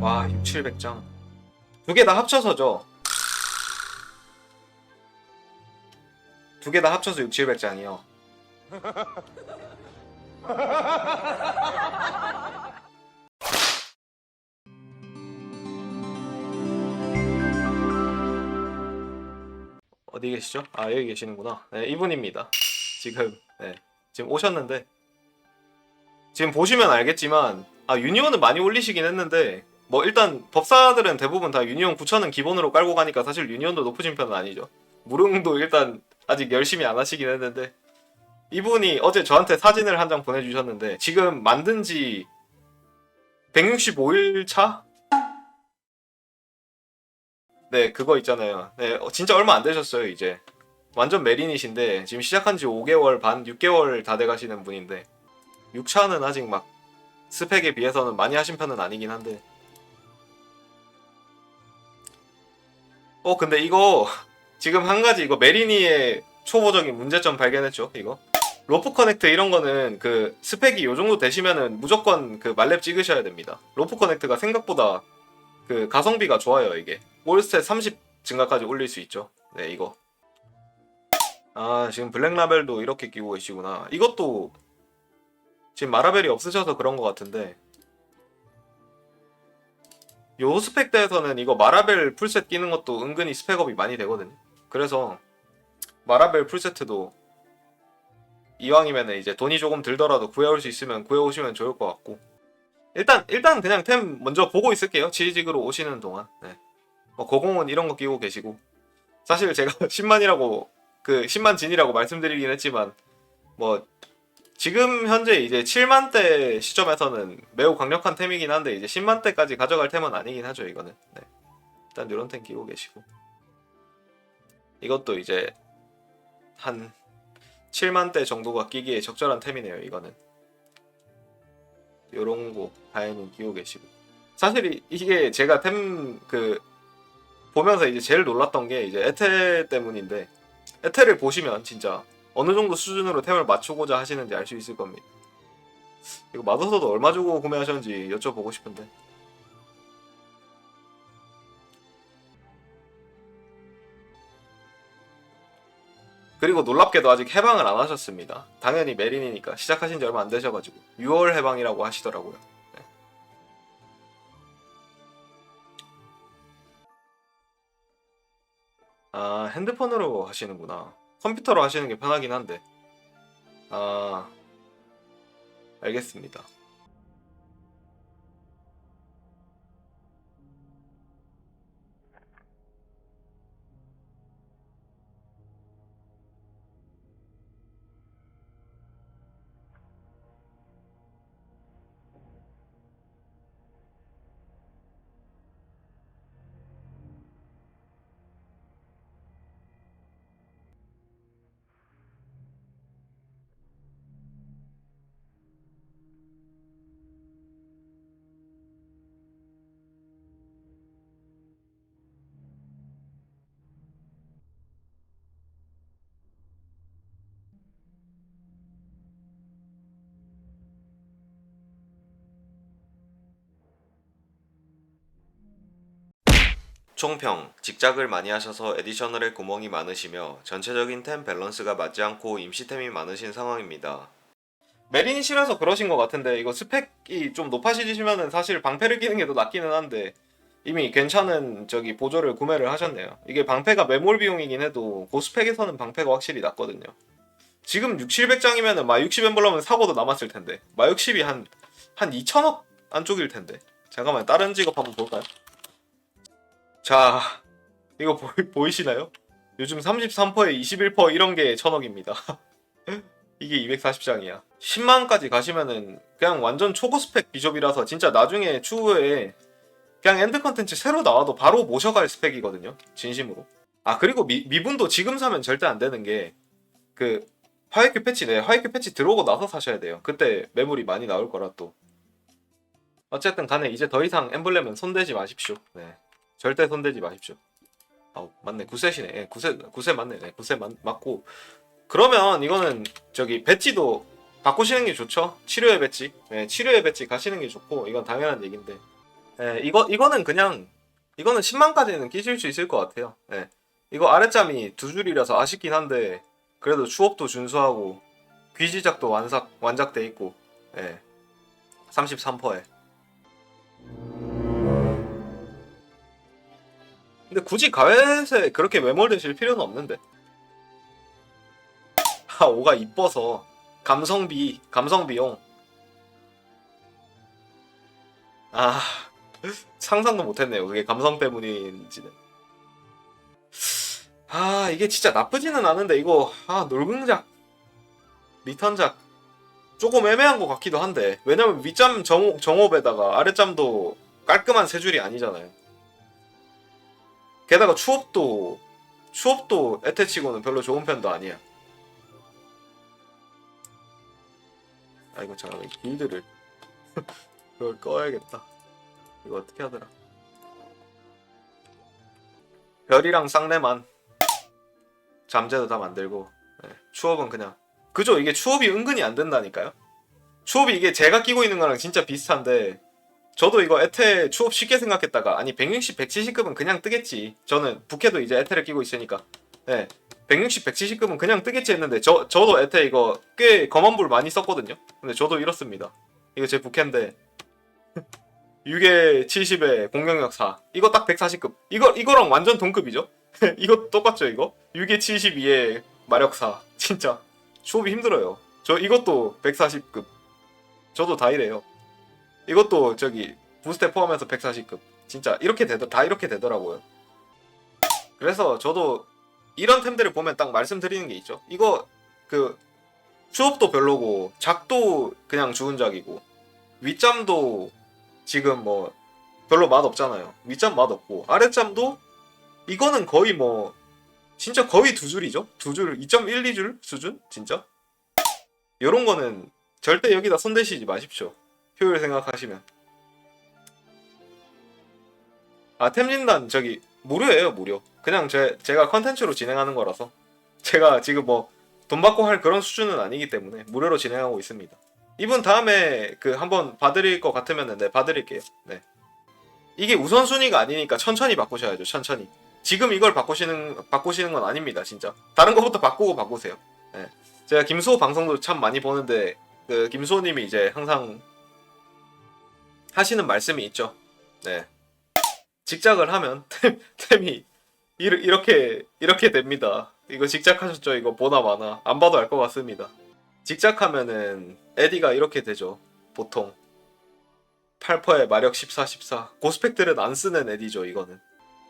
와 6, 700장. 두 개 다 합쳐서죠. 두 개 다 합쳐서 6, 700장이요. 어디 계시죠? 아 여기 계시는구나. 네 이분입니다. 지금 네 지금 오셨는데. 지금 보시면 알겠지만 아 유니온은 많이 올리시긴 했는데 뭐 일단 법사들은 대부분 다 유니온 9천은 기본으로 깔고 가니까 사실 유니온도 높으신 편은 아니죠. 무릉도 일단 아직 열심히 안 하시긴 했는데. 이분이 어제 저한테 사진을 한 장 보내주셨는데 지금 만든 지 165일 차? 네 그거 있잖아요. 네 어, 진짜 얼마 안 되셨어요 이제. 완전 메린이신데 지금 시작한 지 5개월 반 6개월 다 돼가시는 분인데. 6차는 아직 막 스펙에 비해서는 많이 하신 편은 아니긴 한데 어 근데 이거 지금 한 가지 이거 메리니의 초보적인 문제점 발견했죠 이거? 로프 커넥트 이런 거는 그 스펙이 요 정도 되시면은 무조건 그 말렙 찍으셔야 됩니다. 로프 커넥트가 생각보다 그 가성비가 좋아요 이게. 올스탯 30 증가까지 올릴 수 있죠. 네 이거. 아 지금 블랙라벨도 이렇게 끼고 계시구나. 이것도 지금 마라벨이 없으셔서 그런 것 같은데 요 스펙 대에서는 이거 마라벨 풀셋 끼는 것도 은근히 스펙업이 많이 되거든요. 그래서 마라벨 풀세트도 이왕이면 이제 돈이 조금 들더라도 구해올 수 있으면 구해오시면 좋을 것 같고. 일단 일단 그냥 템 먼저 보고 있을게요. 지지직으로 오시는 동안. 네. 뭐 고공은 이런 거 끼고 계시고. 사실 제가 10만이라고 그 10만 진이라고 말씀드리긴 했지만 뭐 지금 현재 이제 7만 대 시점에서는 매우 강력한 템이긴 한데 이제 10만 대까지 가져갈 템은 아니긴 하죠 이거는. 네. 일단 이런 템 끼고 계시고. 이것도 이제 한 7만 대 정도가 끼기에 적절한 템이네요 이거는. 요런 거 다행히 끼고 계시고. 사실 이- 이게 제가 템 그 보면서 이제 제일 놀랐던 게 이제 에테 때문인데 에테를 보시면 진짜 어느 정도 수준으로 템을 맞추고자 하시는지 알 수 있을 겁니다. 이거 마더서도 얼마 주고 구매하셨는지 여쭤보고 싶은데. 그리고 놀랍게도 아직 해방을 안 하셨습니다. 당연히 메린이니까 시작하신 지 얼마 안 되셔가지고 6월 해방이라고 하시더라고요. 네. 아 핸드폰으로 하시는구나. 컴퓨터로 하시는 게 편하긴 한데. 아, 알겠습니다. 총평, 직작을 많이 하셔서 에디셔널에 구멍이 많으시며 전체적인 템 밸런스가 맞지 않고 임시템이 많으신 상황입니다. 메린이 싫어서 그러신 것 같은데 이거 스펙이 좀 높아지시면은 사실 방패를 끼는 게 더 낫기는 한데 이미 괜찮은 저기 보조를 구매를 하셨네요. 이게 방패가 매몰 비용이긴 해도 고스펙에서는 방패가 확실히 낫거든요. 지금 6, 700장이면은 마 60 엠블럼은 사고도 남았을 텐데 마 60이 한, 한 2천억 안쪽일 텐데 잠깐만 다른 직업 한번 볼까요? 자, 이거 보, 이 시나요 요즘 33%에 21% 이런 게 천억입니다. 이게 240장이야. 10만까지 가시면은 그냥 완전 초고 스펙 비숍이라서 진짜 나중에 추후에 그냥 엔드 컨텐츠 새로 나와도 바로 모셔갈 스펙이거든요. 진심으로. 아 그리고 미, 미분도 지금 사면 절대 안 되는 게 그 화이트 패치 네 화이트 패치 들어오고 나서 사셔야 돼요. 그때 매물이 많이 나올 거라 또. 어쨌든 간에 이제 더 이상 엠블렘은 손대지 마십시오. 네. 절대 손대지 마십시오. 아 맞네 구셋이네. 예, 구셋 구셋 맞네. 네, 구셋 맞, 맞고 그러면 이거는 저기 배지도 바꾸시는 게 좋죠. 치료의 배지. 네, 치료의 배지 가시는 게 좋고 이건 당연한 얘기인데 예, 이거 이거는 그냥 이거는 10만까지는 끼실 수 있을 것 같아요. 예. 이거 아랫잠이 두 줄이라서 아쉽긴 한데 그래도 추업도 준수하고 귀지작도 완삭 완작돼 있고 예. 33%에. 근데 굳이 가외에 그렇게 매몰되실 필요는 없는데. 아, 오가 이뻐서 감성비, 감성비용. 아, 상상도 못했네요. 그게 감성 때문인지는. 아, 이게 진짜 나쁘지는 않은데 이거 아, 놀금작 리턴작 조금 애매한 것 같기도 한데 왜냐면 윗잠 정업에다가 아랫잠도 깔끔한 세 줄이 아니잖아요. 게다가 추업도 추업도 에테치고는 별로 좋은 편도 아니야. 아 이거 잠깐만 이 빌드를 그걸 꺼야겠다. 이거 어떻게 하더라? 별이랑 쌍내만 잠재도 다 만들고 예, 추업은 그냥 그죠 이게 추업이 은근히 안 된다니까요. 추업이 이게 제가 끼고 있는 거랑 진짜 비슷한데 저도 이거 에테 추업 쉽게 생각했다가 아니 160, 170급은 그냥 뜨겠지. 저는 부캐도 이제 에테를 끼고 있으니까. 예. 160, 170급은 그냥 뜨겠지 했는데 저 저도 에테 이거 꽤 검은 불 많이 썼거든요. 근데 저도 이렇습니다. 이거 제 부캐인데. 6에 70에 공격력 4 이거 딱 140급. 이거 이거랑 완전 동급이죠? 이거 똑같죠 이거? 6에 72에 마력 4 진짜. 수업이 힘들어요. 저 이것도 140급. 저도 다 이래요 이것도 저기 부스테 포함해서 140급 진짜 이렇게 되더 다 이렇게 되더라고요 그래서 저도 이런 템들을 보면 딱 말씀드리는 게 있죠 이거 그 수업도 별로고 작도 그냥 죽은 작이고 윗잠도 지금 뭐 별로 맛 없잖아요. 윗잠 맛 없고 아랫잠도 이거는 거의 뭐 진짜 거의 두 줄이죠. 두 줄, 2.1, 2줄 수준 진짜. 요런 거는 절대 여기다 손대시지 마십시오. 효율 생각하시면. 아 템진단 저기 무료예요 무료. 그냥 제 제가 컨텐츠로 진행하는 거라서 제가 지금 뭐 돈 받고 할 그런 수준은 아니기 때문에 무료로 진행하고 있습니다. 이분 다음에 그 한번 봐드릴 것 같으면 네 봐드릴게요. 네. 이게 우선순위가 아니니까 천천히 바꾸셔야죠. 천천히. 지금 이걸 바꾸시는 바꾸시는 건 아닙니다. 진짜. 다른 거부터 바꾸고 바꾸세요. 네. 제가 김수호 방송도 참 많이 보는데 그 김수호님이 이제 항상 하시는 말씀이 있죠. 네. 직작을 하면 템, 템이 이렇게 이렇게 됩니다. 이거 직작하셨죠? 이거 보나 마나 안 봐도 알 것 같습니다. 직작하면은 에디가 이렇게 되죠. 보통 8퍼에 마력 14, 14. 고스펙들은 안 쓰는 에디죠. 이거는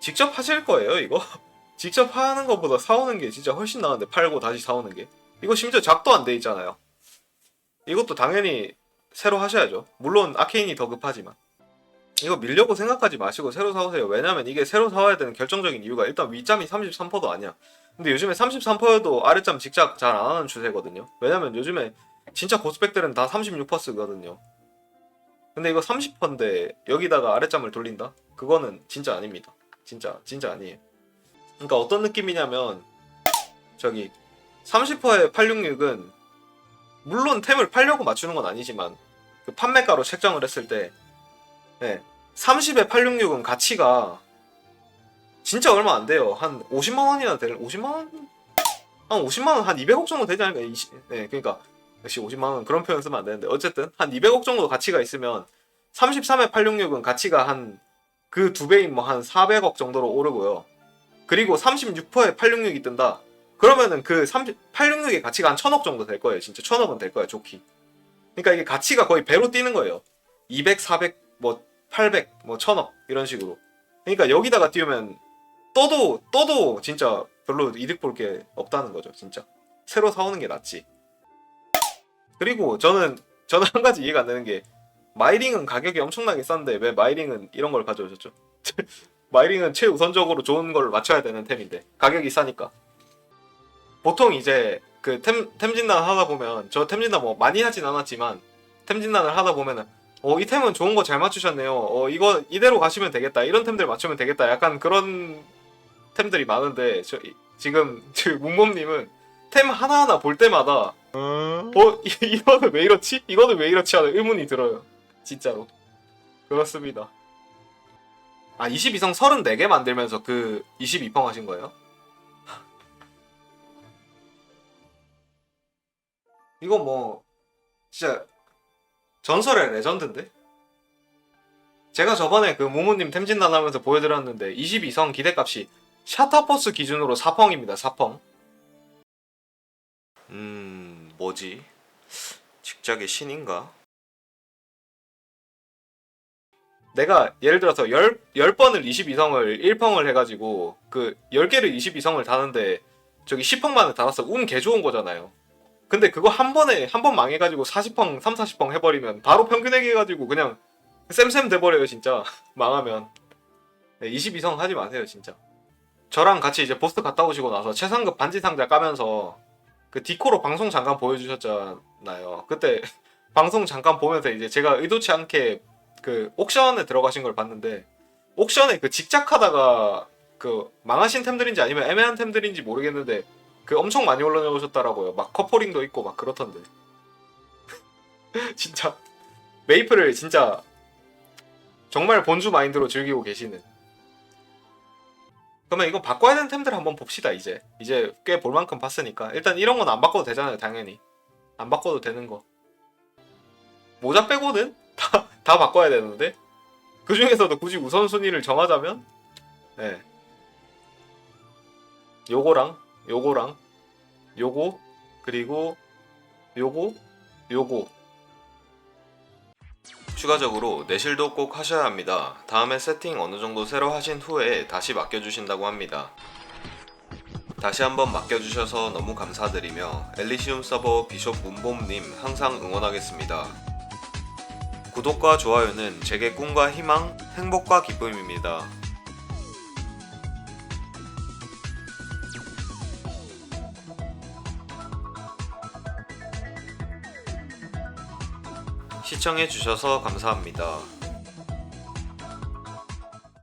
직접 하실 거예요. 이거 직접 하는 것보다 사오는 게 진짜 훨씬 나은데 팔고 다시 사오는 게 이거 심지어 작도 안 돼 있잖아요. 이것도 당연히 새로 하셔야죠. 물론 아케인이 더 급하지만 이거 밀려고 생각하지 마시고 새로 사오세요. 왜냐면 이게 새로 사와야 되는 결정적인 이유가 일단 윗잠이 33%도 아니야. 근데 요즘에 33%도 아랫잠 직작 잘 안 하는 추세거든요. 왜냐면 요즘에 진짜 고스펙들은 다 36% 쓰거든요. 근데 이거 30%인데 여기다가 아랫잠을 돌린다? 그거는 진짜 아닙니다. 진짜 진짜 아니에요. 그러니까 어떤 느낌이냐면 저기 30%의 866은 물론 템을 팔려고 맞추는 건 아니지만 그 판매가로 책정을 했을 때 네, 30에 866은 가치가 진짜 얼마 안 돼요. 한 50만 원이나 될 50만 원? 한 50만 원 한 200억 정도 되지 않을까? 20, 네, 그러니까 역시 50만 원 그런 표현 쓰면 안 되는데 어쨌든 한 200억 정도 가치가 있으면 33에 866은 가치가 한 그 두 배인 뭐 한 400억 정도로 오르고요. 그리고 36%에 866이 뜬다. 그러면은 그 30, 866의 가치가 한 1000억 정도 될 거예요. 진짜 1000억은 될 거예요. 좋기. 그러니까 이게 가치가 거의 배로 뛰는 거예요. 200, 400, 뭐 800, 뭐 1000억 이런 식으로. 그러니까 여기다가 띄우면 떠도 떠도 진짜 별로 이득 볼 게 없다는 거죠. 진짜 새로 사오는 게 낫지. 그리고 저는 저는 한 가지 이해가 안 되는 게 마이링은 가격이 엄청나게 싼데 왜 마이링은 이런 걸 가져오셨죠? 마이링은 최우선적으로 좋은 걸 맞춰야 되는 템인데 가격이 싸니까. 보통 이제 그 템 템진단 하다 보면 저 템진단 뭐 많이 하진 않았지만 템진단을 하다 보면은 어 이 템은 좋은 거 잘 맞추셨네요. 어 이거 이대로 가시면 되겠다. 이런 템들 맞추면 되겠다. 약간 그런 템들이 많은데 저 이- 지금 저 문몸님은 템 하나하나 볼 때마다 어 이, 이거는 왜 이렇지? 이거는 왜 이렇지 하는 의문이 들어요. 진짜로 그렇습니다. 아 22성 34개 만들면서 그 22펑 하신 거예요? 이거 뭐 진짜 전설의 레전드인데? 제가 저번에 그 모모님 템진단 하면서 보여드렸는데 22성 기대값이 샤타포스 기준으로 4펑입니다 4펑 음 뭐지? 직작의 신인가? 내가 예를 들어서 10, 10번을 22성을 1펑을 해가지고 그 10개를 22성을 다는데 저기 10펑만을 달았어 운 개 좋은 거잖아요 근데 그거 한 번에 한 번 망해가지고 40펑 3, 40펑 해버리면 바로 평균액 해가지고 그냥 쌤쌤 돼버려요 진짜. 망하면. 네, 22성 하지 마세요 진짜. 저랑 같이 이제 보스 갔다 오시고 나서 최상급 반지 상자 까면서 그 디코로 방송 잠깐 보여주셨잖아요. 그때 방송 잠깐 보면서 이제 제가 의도치 않게 그 옥션에 들어가신 걸 봤는데 옥션에 그 직작하다가 그 망하신 템들인지 아니면 애매한 템들인지 모르겠는데 그 엄청 많이 올라오셨더라고요. 막 커플링도 있고 막 그렇던데. 진짜 메이플을 진짜 정말 본주 마인드로 즐기고 계시는. 그러면 이거 바꿔야 되는 템들 한번 봅시다 이제. 이제 꽤 볼 만큼 봤으니까 일단 이런 건 안 바꿔도 되잖아요 당연히. 안 바꿔도 되는 거. 모자 빼고는 다, 다 바꿔야 되는데 그 중에서도 굳이 우선순위를 정하자면 네. 요거랑 요거랑 요거 그리고 요거 요거 추가적으로 내실도 꼭 하셔야 합니다. 다음에 세팅 어느 정도 새로 하신 후에 다시 맡겨주신다고 합니다. 다시 한번 맡겨주셔서 너무 감사드리며 엘리시움 서버 비숍 문봄님 항상 응원하겠습니다. 구독과 좋아요는 제게 꿈과 희망, 행복과 기쁨입니다. 시청해 주셔서 감사합니다.